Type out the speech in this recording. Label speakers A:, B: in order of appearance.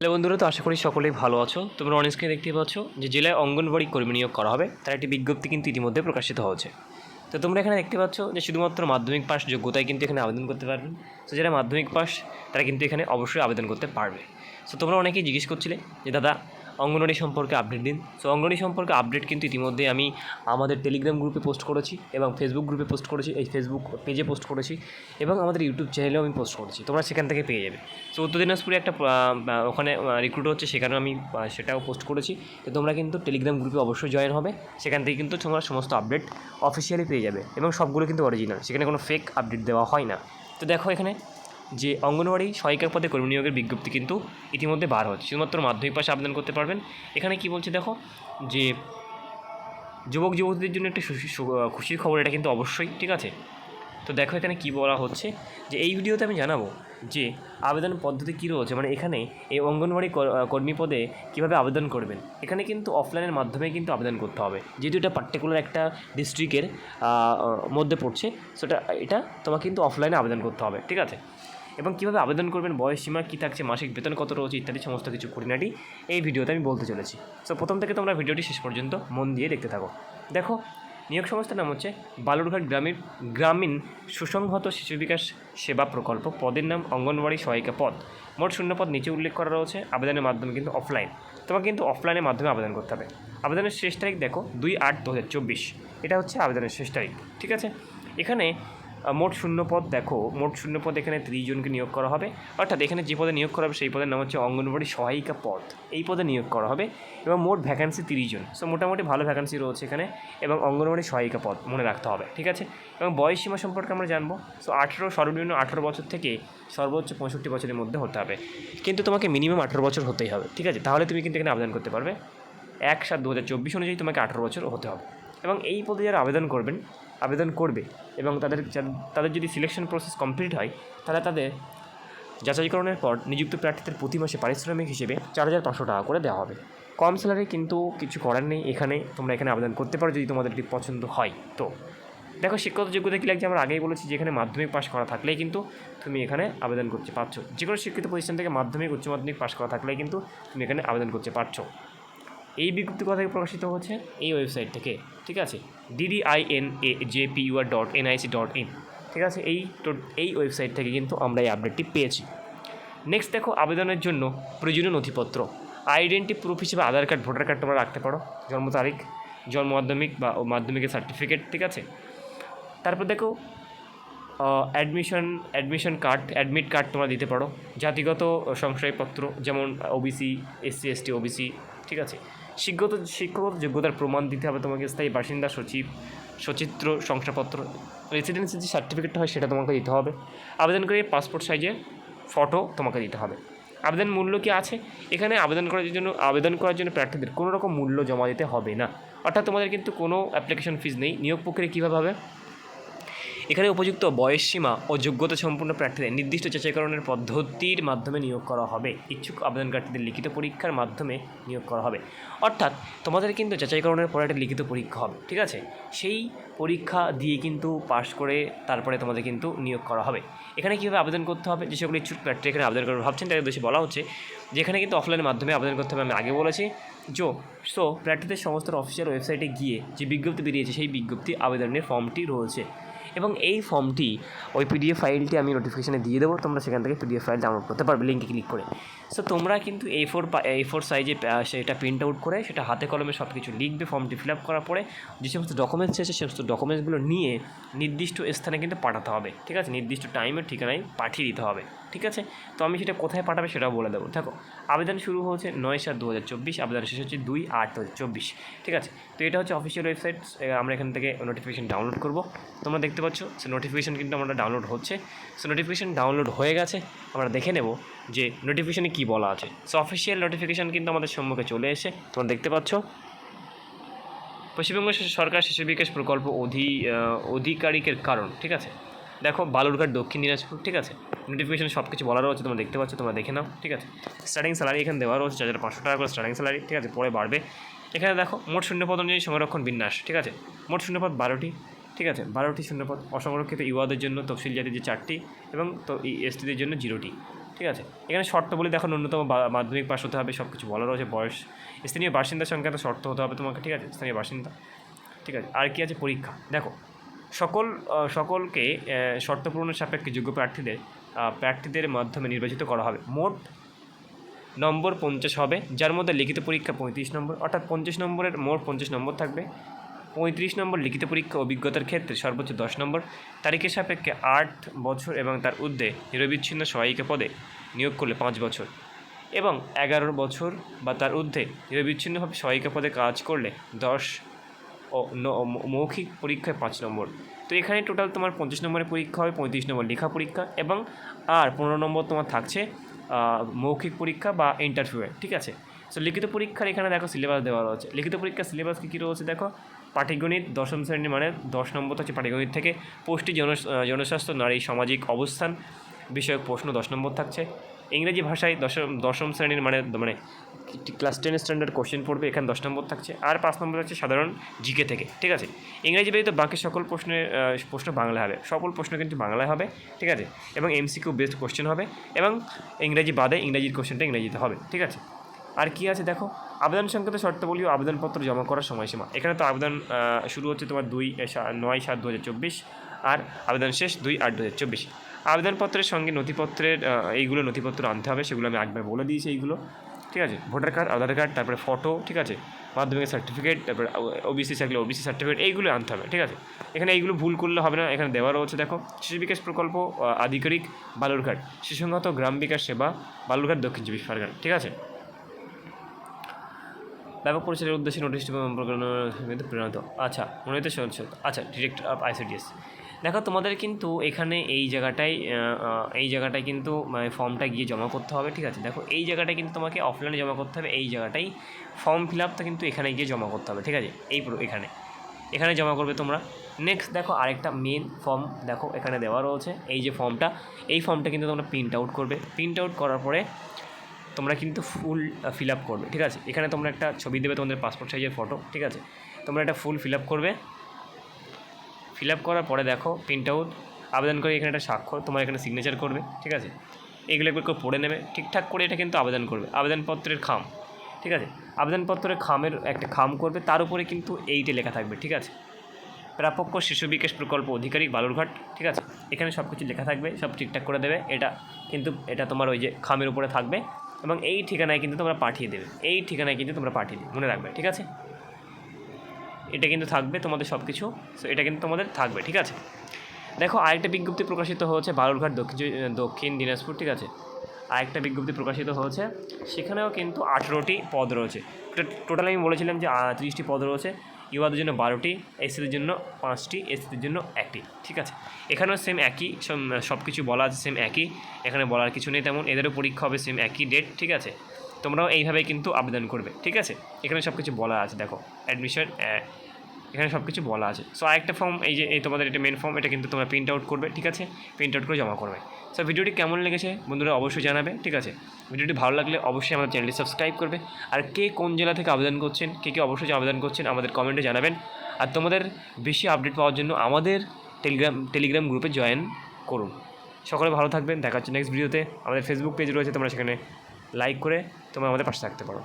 A: Hello বন্ধুরা, তো আশা করি সকলেই ভালো আছো। তোমরা অনেক স্ক্রিনে দেখতে পাচ্ছ যে জেলায় অঙ্গনবাড়ি কর্মী নিয়োগ করা হবে। তার একটি বিজ্ঞপ্তি কিন্তু ইতিমধ্যে প্রকাশিত হয়েছে। তো তোমরা এখানে দেখতে পাচ্ছ যে শুধুমাত্র মাধ্যমিক পাস যোগ্যতায় কিন্তু এখানে আবেদন করতে পারবেন। তো যারা মাধ্যমিক পাস তারা কিন্তু এখানে অবশ্যই আবেদন করতে পারবে। তো তোমরা অনেকেই জিজ্ঞেস করছিলে যে, দাদা অঙ্গনওয়াড়ি সম্পর্কে আপডেট দিন। সো অঙ্গনওয়াড়ি সম্পর্কে আপডেট কিন্তু ইতিমধ্যে আমি আমাদের টেলিগ্রাম গ্রুপে পোস্ট করেছি এবং ফেসবুক গ্রুপে পোস্ট করেছি, এই ফেসবুক পেজে পোস্ট করেছি এবং আমাদের ইউটিউব চ্যানেলেও আমি পোস্ট করেছি। তোমরা সেখান থেকে পেয়ে যাবে। সো উত্তর দিনাজপুরে একটা ওখানে রিক্রুট হচ্ছে, সেখানেও আমি সেটাও পোস্ট করেছি। তো তোমরা কিন্তু টেলিগ্রাম গ্রুপে অবশ্যই জয়েন হবে। সেখান থেকে কিন্তু তোমরা সমস্ত আপডেট অফিসিয়ালি পেয়ে যাবে এবং সবগুলো কিন্তু অরিজিনাল সেখানে কোনো ফেক আপডেট দেওয়া হয় না। তো দেখো এখানে যে অঙ্গনওয়াড়ি সহায়িকা পদে কর্মী নিয়োগের বিজ্ঞপ্তি কিন্তু ইতিমধ্যে বার হচ্ছে। শুধুমাত্র মাধ্যমিক পাশে আবেদন করতে পারবেন। এখানে কি বলছে দেখো? যে যুবক, যুবতীদের জন্য একটা খুশির খবর, এটা কিন্তু অবশ্যই, ঠিক আছে? তো দেখো এখানে কি বলা হচ্ছে? যে এই ভিডিওতে আমি জানাব যে আবেদন পদ্ধতি কী রয়েছে? মানে এখানে এই অঙ্গনওয়াড়ি কর- কর্মী পদে কীভাবে আবেদন করবেন? এখানে কিন্তু অফলাইনের মাধ্যমে কিন্তু আবেদন করতে হবে। যেহেতু এটা পার্টিকুলার একটা ডিস্ট্রিক্টের মধ্যে পড়ছে, সেটা, এটা তোমাকে কিন্তু অফলাইনে আবেদন করতে হবে, ঠিক আছে? এবং কীভাবে আবেদন করবেন, বয়স সীমা কী থাকছে, মাসিক বেতন কত রয়েছে ইত্যাদি সমস্ত কিছু খুঁটিনাটি এই ভিডিওতে আমি বলতে চলেছি। সো প্রথম থেকে তোমরা ভিডিওটি শেষ পর্যন্ত মন দিয়ে দেখতে থাকো। দেখো, নিয়োগ সংস্থার নাম হচ্ছে বালুরঘাট গ্রামীণ গ্রামীণ সুসংহত শিশু বিকাশ সেবা প্রকল্প। পদের নাম অঙ্গনওয়াড়ি সহায়িকা পদ। মোট শূন্য পদ নিচে উল্লেখ করা রয়েছে। আবেদনের মাধ্যমে কিন্তু অফলাইন তোমাকে কিন্তু অফলাইনের মাধ্যমে আবেদন করতে হবে। আবেদনের শেষ তারিখ দেখো, দুই আট দু এটা হচ্ছে আবেদনের শেষ তারিখ। ঠিক আছে? এখানে মোট শূন্য পদ দেখো, মোট শূন্য পদ এখানে ত্রিশ জনকে নিয়োগ করা হবে। অর্থাৎ এখানে যে পদে নিয়োগ করা হবে, সেই পদের নাম হচ্ছে অঙ্গনবাড়ি সহায়িকা পদ। এই পদে নিয়োগ করা হবে এবং মোট ভ্যাকান্সি তিরিশ জন। সো মোটামুটি ভালো ভ্যাকান্সি রয়েছে এখানে এবং অঙ্গনবাড়ি সহায়িকা পদ মনে রাখতে হবে, ঠিক আছে? এবং বয়স সীমা সম্পর্কে আমরা জানব। সো আঠেরো, সর্বনিম্ন আঠেরো বছর থেকে সর্বোচ্চ পঁয়ষট্টি বছরের মধ্যে হতে হবে। কিন্তু তোমাকে মিনিমাম আঠেরো বছর হতেই হবে, ঠিক আছে? তাহলে তুমি কিন্তু এখানে আবেদন করতে পারবে। এক সাত দু হাজার চব্বিশ অনুযায়ী তোমাকে আঠেরো বছর হতে হবে। এবং এই পদে যারা আবেদন করবেন আবেদন করবে এবং তাদের তাদের যদি সিলেকশন প্রসেস কমপ্লিট হয়, তাহলে তাদের যাচাইকরণের পর নিযুক্ত প্রার্থীদের প্রতি মাসে পারিশ্রমিক হিসেবে চার হাজার পাঁচশো টাকা করে দেওয়া হবে। কম স্যালারি কিন্তু কিছু করার নেই এখানে, তোমরা এখানে আবেদন করতে পারো যদি তোমাদের পছন্দ হয়। তো, দেখো শিক্ষাগত যোগ্যতা কী লাগছে? আমরা আগেই বলেছি যেখানে মাধ্যমিক পাশ করা থাকলেই কিন্তু তুমি এখানে আবেদন করতে পারছ। যে কোনো শিক্ষিত প্রতিষ্ঠান থেকে মাধ্যমিক, উচ্চ মাধ্যমিক পাশ করা থাকলেই কিন্তু তুমি এখানে আবেদন করতে পারছ। এই বিজ্ঞপ্তি কথা প্রকাশিত হচ্ছে? এই ওয়েবসাইট থেকে, ঠিক আছে? ডিডিআইএন A J P U R dot NIC dot in ঠিক আছে? এই এই ওয়েবসাইট থেকে কিন্তু আমরা এই আপডেটটি পেয়েছি। নেক্সট দেখো, আবেদনের জন্য প্রয়োজনীয় নথিপত্র। আইডেন্টি প্রুফ হিসেবে আধার কার্ড ভোটার কার্ড তোমরা রাখতে পারো। জন্ম তারিখ, জন্ম মাধ্যমিক বা মাধ্যমিকের সার্টিফিকেট ঠিক আছে? তারপর দেখো admission admission card admit card তোমরা দিতে পারো। জাতিগত সংশয়পত্র, যেমন ওবিসি এসসি এসটি ওবিসি ঠিক আছে? শিক্ষত শিক্ষাগত যোগ্যতার প্রমাণ দিতে হবে তোমাকে স্থায়ী বাসিন্দা, সচিব, সচিত্র, শংসাপত্র রেসিডেন্সির যে সার্টিফিকেটটা হয় সেটা তোমাকে দিতে হবে। আবেদন করে পাসপোর্ট সাইজে ফটো তোমাকে দিতে হবে। আবেদন মূল্য কি আছে? এখানে আবেদন করার জন্য, আবেদন করার জন্য প্রার্থীদের কোনো রকম মূল্য জমা দিতে হবে না। অর্থাৎ তোমাদের কিন্তু কোনো অ্যাপ্লিকেশন ফিস নেই। নিয়োগ প্রক্রিয়া কীভাবে হবে? এখানে উপযুক্ত বয়স সীমা ও যোগ্যতা সম্পূর্ণ প্রার্থীদের নির্দিষ্ট যাচাইকরণের পদ্ধতির মাধ্যমে নিয়োগ করা হবে। ইচ্ছুক আবেদনকারীদের লিখিত পরীক্ষার মাধ্যমে নিয়োগ করা হবে। অর্থাৎ তোমাদের কিন্তু যাচাইকরণের পরে একটা লিখিত পরীক্ষা হবে, ঠিক আছে? সেই পরীক্ষা দিয়ে কিন্তু পাশ করে তারপরে তোমাদের কিন্তু নিয়োগ করা হবে। এখানে কীভাবে আবেদন করতে হবে? যে সকল ইচ্ছুক প্রার্থী এখানে আবেদন করবে। ভাবছেন তাদের উদ্দেশ্যে বলা হচ্ছে। যেখানে কিন্তু অফলাইনের মাধ্যমে আবেদন করতে হবে, আমি আগে বলেছি। জো সো, প্রার্থীদের সমস্ত অফিসিয়াল ওয়েবসাইটে গিয়ে যে বিজ্ঞপ্তি বেরিয়েছে, সেই বিজ্ঞপ্তি আবেদনের ফর্মটি রয়েছে। এবং এই ফর্মটি, ওই পিডিএফ ফাইলটি আমি নোটিফিকেশানে দিয়ে দেবো, তোমরা সেখান থেকে পিডিএফ ফাইল ডাউনলোড করতে পারবে লিঙ্কে ক্লিক করে। সো তোমরা কিন্তু এ ফোর এ ফোর সাইজে সেটা প্রিন্ট আউট করে, সেটা হাতে কলমে সব কিছু লিখবে, ফর্মটি ফিল আপ করার পরে যে সমস্ত ডকুমেন্টস আছে সে সমস্ত ডকুমেন্টসগুলো নিয়ে নির্দিষ্ট স্থানে কিন্তু পাঠাতে হবে, ঠিক আছে? নির্দিষ্ট টাইমে ঠিকানায় পাঠিয়ে দিতে হবে। ঠিক আছে? তো আমি সেটা কোথায় পাঠাবে সেটাও বলে দেবো। দেখো, আবেদন শুরু হচ্ছে নয় সাত দু হাজার চব্বিশ, আবেদন শেষ হচ্ছে দুই আট দু হাজার চব্বিশ, ঠিক আছে? তো এটা হচ্ছে অফিসিয়াল ওয়েবসাইট আমরা এখান থেকে নোটিফিকেশন ডাউনলোড করব। তোমরা দেখতে পাচ্ছ, সে নোটিফিকেশন কিন্তু আমরা ডাউনলোড হচ্ছে। সো নোটিফিকেশন ডাউনলোড হয়ে গেছে, আমরা দেখে নেব যে নোটিফিকেশনে কী বলা আছে। সো অফিসিয়াল নোটিফিকেশান কিন্তু আমাদের সম্মুখে চলে এসে তোমরা দেখতে পাচ্ছ। পশ্চিমবঙ্গ সরকার শিশু বিকাশ প্রকল্প অধি অধিকারিকের কারণ, ঠিক আছে? দেখো বালুরঘাট, দক্ষিণ দিনাজপুর, ঠিক আছে? নোটিফিকেশন সব কিছু বলা রয়েছে তোমরা দেখতে পাচ্ছ, তোমরা দেখে নাও, ঠিক আছে? স্টার্টিং স্যালারি এখানে দেওয়া রয়েছে চার হাজার পাঁচশো টাকা করে স্টার্টিং স্যালারি ঠিক আছে? পরে বাড়বে। এখানে দেখো, মোট শূন্যপদ অনুযায়ী সংরক্ষণ বিন্যাস, ঠিক আছে? মোট শূন্যপদ বারোটি, ঠিক আছে? বারোটি শূন্যপদ অসংরক্ষিত ইউয়াদের জন্য তফসিল জাতির যে চারটি এবং তো এই এসটিদের জন্য জিরোটি, ঠিক আছে? এখানে শর্ত বলে দেখো, ন্যূনতম মাধ্যমিক পাস হতে হবে সব কিছু বলা রয়েছে বয়স। স্থানীয় বাসিন্দার সংখ্যা তো শর্ত হতে হবে তোমাকে, ঠিক আছে? স্থানীয় বাসিন্দা, ঠিক আছে? আর কি আছে? পরীক্ষা। দেখো সকল সকলকে আহ, শর্ত পূরণের সাপেক্ষে যোগ্য প্রার্থীদের প্রার্থীদের মাধ্যমে নির্বাচিত করা হবে। মোট নম্বর পঞ্চাশ হবে যার মধ্যে লিখিত পরীক্ষা পঁয়ত্রিশ নম্বর অর্থাৎ পঞ্চাশ নম্বরের মোট পঞ্চাশ নম্বর থাকবে। পঁয়ত্রিশ নম্বর লিখিত পরীক্ষা অভিজ্ঞতার ক্ষেত্রে সর্বোচ্চ দশ নম্বর। তারিখের সাপেক্ষে আট বছর এবং তার ঊর্ধ্বে নিরবিচ্ছিন্ন সহায়িকা পদে নিয়োগ করলে পাঁচ বছর। এবং এগারো বছর বা তার ঊর্ধ্বে নিরবিচ্ছিন্নভাবে সহায়িকা পদে কাজ করলে দশ মৌখিক পরীক্ষায় পাঁচ নম্বর। তো এখানে টোটাল তোমার পঞ্চাশ নম্বরের পরীক্ষা হবে, পঁয়ত্রিশ নম্বর লেখা পরীক্ষা এবং আর পনেরো নম্বর তোমার থাকছে মৌখিক পরীক্ষা বা ইন্টারভিউয়ে ঠিক আছে? সো লিখিত পরীক্ষার এখানে দেখো সিলেবাস দেওয়া রয়েছে। লিখিত পরীক্ষার সিলেবাস কী কী রয়েছে দেখো? পাটিগণিত, দশম শ্রেণি মানে দশ নম্বর হচ্ছে পাটিগণিত থেকে, পুষ্টি, জন জনস্বাস্থ্য, নারী, সামাজিক অবস্থান বিষয়ক প্রশ্ন দশ নম্বর থাকছে। ইংরেজি ভাষায় দশম দশম শ্রেণির মানে মানে ক্লাস টেন স্ট্যান্ডার্ড কোশ্চেন পড়বে, এখানে দশ নম্বর থাকছে। আর পাঁচ নম্বর হচ্ছে সাধারণ জিকে থেকে, ঠিক আছে? ইংরেজি ব্যতীত বাকি সকল প্রশ্নের প্রশ্ন বাংলায় হবে। সকল প্রশ্ন কিন্তু বাংলায় হবে, ঠিক আছে? এবং এমসিকিউ বেস্ট কোশ্চেন হবে এবং ইংরেজি বাদে ইংরেজির কোশ্চেনটা ইংরেজিতে হবে, ঠিক আছে? আর কি আছে দেখো? আবেদন সংক্রান্ত শর্তাবলী ও আবেদনপত্র জমা করার সময়সীমা। এখানে তো আবেদন শুরু হচ্ছে তোমার দুই নয় সাত দু হাজার চব্বিশ আর আবেদন শেষ দুই আট দু হাজার চব্বিশ। আবেদনপত্রের সঙ্গে নথিপত্রের এইগুলো নথিপত্র আনতে হবে, সেগুলো আমি একবার বলে দিয়েছি এইগুলো, ঠিক আছে? ভোটার কার্ড, আধার কার্ড, তারপরে ফটো, ঠিক আছে? মাধ্যমিক সার্টিফিকেট তারপরে ওবিসি থাকলে ওবিসি সার্টিফিকেট এইগুলো আনতে হবে, ঠিক আছে? এখানে এইগুলো ভুল করলে হবে না, এখানে দেওয়া রয়েছে দেখো, শিশু বিকাশ প্রকল্প আধিকারিক বালুরঘাট শিশুসংহত গ্রাম বিকাশ সেবা বালুরঘাট দক্ষিণ চব্বিশ পরগনা, ঠিক আছে? ব্যাপক পরিচালের উদ্দেশ্যে নোটিশ প্রেরণত আচ্ছা মনোনীত আচ্ছা ডিরেক্টর অফ আইসিডিএস দেখো, তোমাদের কিন্তু এখানে এই জায়গাটায় এই জায়গাটায় কিন্তু মানে ফর্মটা গিয়ে জমা করতে হবে, ঠিক আছে? দেখো, এই জায়গাটায় কিন্তু তোমাকে অফলাইনে জমা করতে হবে, এই জায়গাটাই ফর্ম ফিল আপটা কিন্তু এখানে গিয়ে জমা করতে হবে, ঠিক আছে? এই পুরো এখানে। এখানে জমা করবে তোমরা। নেক্সট দেখো, আরেকটা মেন ফর্ম দেখো, এখানে দেওয়া রয়েছে, এই যে ফর্মটা এই ফর্মটা কিন্তু তোমরা প্রিন্ট আউট করবে। প্রিন্ট আউট করার পরে তোমরা কিন্তু ফুল ফিল আপ করবে, ঠিক আছে? এখানে তোমরা একটা ছবি দেবে তোমাদের পাসপোর্ট সাইজের ফটো ঠিক আছে? তোমরা একটা ফুল ফিল আপ করবে। ফিল আপ করার পরে দেখো প্রিন্ট আউট আবেদন করে এখানে একটা স্বাক্ষর, তোমার এখানে সিগনেচার করবে, ঠিক আছে? এগুলো করে পড়ে নেবে, ঠিকঠাক করে এটা কিন্তু আবেদন করবে, আবেদনপত্রের খাম, ঠিক আছে? আবেদনপত্রের খামের একটা খাম করবে, তার উপরে কিন্তু এইটে লেখা থাকবে, ঠিক আছে? প্রাপক্য শিশু বিকাশ প্রকল্প অধিকারী, বালুরঘাট, ঠিক আছে? এখানে সব কিছু লেখা থাকবে, সব ঠিকঠাক করে দেবে, এটা কিন্তু, এটা তোমার ওই যে খামের উপরে থাকবে, এবং এই ঠিকানায় কিন্তু তোমরা পাঠিয়ে দেবে, এই ঠিকানায় কিন্তু তোমরা পাঠিয়ে দেবে, মনে রাখবে, ঠিক আছে? এটা কিন্তু থাকবে তোমাদের সব কিছু সো এটা কিন্তু তোমাদের থাকবে, ঠিক আছে? দেখো, আরেকটা বিজ্ঞপ্তি প্রকাশিত হয়েছে বালুরঘাট দক্ষিণ দক্ষিণ দিনাজপুর, ঠিক আছে? আরেকটা বিজ্ঞপ্তি প্রকাশিত হয়েছে, সেখানেও কিন্তু আঠেরোটি পদ রয়েছে। টোটাল আমি বলেছিলাম যে তিরিশটি পদ রয়েছে ইউয়াদের জন্য বারোটি, এসসিদের জন্য পাঁচটি, এসসিদের জন্য একটি, ঠিক আছে? এখানেও সেম একই সব কিছু বলা আছে সেম একই, এখানে বলার কিছু নেই তেমন, এদেরও পরীক্ষা হবে সেম একই ডেট ঠিক আছে? তোমরাও এইভাবে কিন্তু আবেদন করবে, ঠিক আছে? এখানে সব কিছু বলা আছে, দেখো অ্যাডমিশন এখানে সব কিছু বলা আছে। সো আরেকটা ফর্ম এই যে, এই তোমাদের এটা মেন ফর্ম এটা কিন্তু তোমরা প্রিন্ট আউট করবে, ঠিক আছে? প্রিন্ট আউট করে জমা করবে। সো ভিডিওটি কেমন লেগেছে বন্ধুরা অবশ্যই জানাবে, ঠিক আছে? ভিডিওটি ভালো লাগলে অবশ্যই আমাদের চ্যানেলটি সাবস্ক্রাইব করবে। আর কে কোন জেলা থেকে আবেদন করছেন, কে কে অবশ্যই আবেদন করছেন, আমাদের কমেন্টে জানাবেন। আর তোমাদের বেশি আপডেট পাওয়ার জন্য আমাদের টেলিগ্রাম টেলিগ্রাম গ্রুপে জয়েন করুন। সকলে ভালো থাকবেন, দেখা হচ্ছে নেক্সট ভিডিওতে আমাদের ফেসবুক পেজ রয়েছে, তোমরা সেখানে লাইক করে তোমরা আমাদের পাশে থাকতে পারো।